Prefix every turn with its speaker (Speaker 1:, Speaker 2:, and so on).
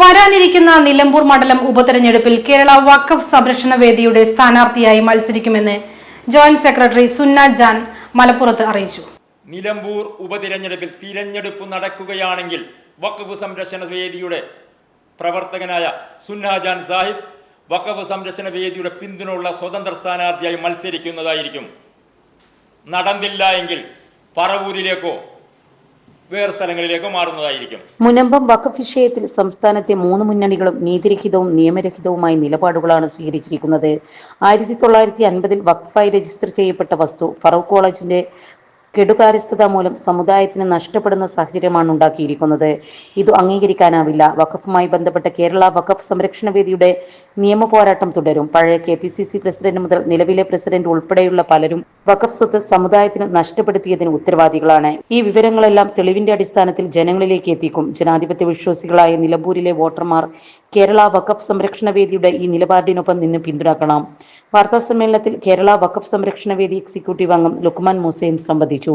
Speaker 1: വരാനിരിക്കുന്ന നിലമ്പൂർ മണ്ഡലം ഉപതെരഞ്ഞെടുപ്പിൽ കേരള വഖഫ് സംരക്ഷണ വേദിയുടെ സ്ഥാനാർത്ഥിയായി മത്സരിക്കുമെന്ന് ജോയിന്റ് സെക്രട്ടറി സുന്ന ജാൻ മലപ്പുറത്ത് അറിയിച്ചു.
Speaker 2: നിലമ്പൂർ ഉപതിരഞ്ഞെടുപ്പിൽ തിരഞ്ഞെടുപ്പ് നടക്കുകയാണെങ്കിൽ വഖഫ് സംരക്ഷണ വേദിയുടെ പ്രവർത്തകനായ സുന്നാജാൻ സാഹിബ് വഖഫ് സംരക്ഷണ വേദിയുടെ പിന്തുണയുള്ള സ്വതന്ത്ര സ്ഥാനാർത്ഥിയായി മത്സരിക്കുന്നതായിരിക്കും. നടന്നില്ല എങ്കിൽ പറവൂരിലേക്കോ വേറെ സ്ഥലങ്ങളിലേക്ക് മാറുന്നതായിരിക്കും.
Speaker 3: മുനമ്പം വഖഫ് വിഷയത്തിൽ സംസ്ഥാനത്തെ മൂന്ന് മുന്നണികളും നീതിരഹിതവും നിയമരഹിതവുമായ നിലപാടുകളാണ് സ്വീകരിച്ചിരിക്കുന്നത്. ആയിരത്തി തൊള്ളായിരത്തി അൻപതിൽ വഖഫായി രജിസ്റ്റർ ചെയ്യപ്പെട്ട വസ്തു ഫറൂഖ് കോളേജിന്റെ കെടുകാര്യസ്ഥത മൂലം സമുദായത്തിന് നഷ്ടപ്പെടുന്ന സാഹചര്യമാണ് ഉണ്ടാക്കിയിരിക്കുന്നത്. ഇത് അംഗീകരിക്കാനാവില്ല. വഖഫുമായി ബന്ധപ്പെട്ട കേരള വഖഫ് സംരക്ഷണ വേദിയുടെ നിയമ പോരാട്ടം തുടരും. പഴയ കെ പ്രസിഡന്റ് മുതൽ നിലവിലെ പ്രസിഡന്റ് ഉൾപ്പെടെയുള്ള പലരും വഖഫ് സ്വത്ത് സമുദായത്തിന് നഷ്ടപ്പെടുത്തിയതിന് ഉത്തരവാദികളാണ്. ഈ വിവരങ്ങളെല്ലാം തെളിവിന്റെ അടിസ്ഥാനത്തിൽ ജനങ്ങളിലേക്ക് എത്തിക്കും. ജനാധിപത്യ വിശ്വാസികളായ നിലമ്പൂരിലെ വോട്ടർമാർ കേരള വഖഫ് സംരക്ഷണ വേദിയുടെ ഈ നിലപാടിനൊപ്പം നിന്ന് പിന്തുണക്കണം. വാർത്താ സമ്മേളനത്തിൽ കേരള വഖഫ് സംരക്ഷണ വേദി എക്സിക്യൂട്ടീവ് അംഗം ലുക്മാൻ മൂസയും സംബന്ധിച്ചു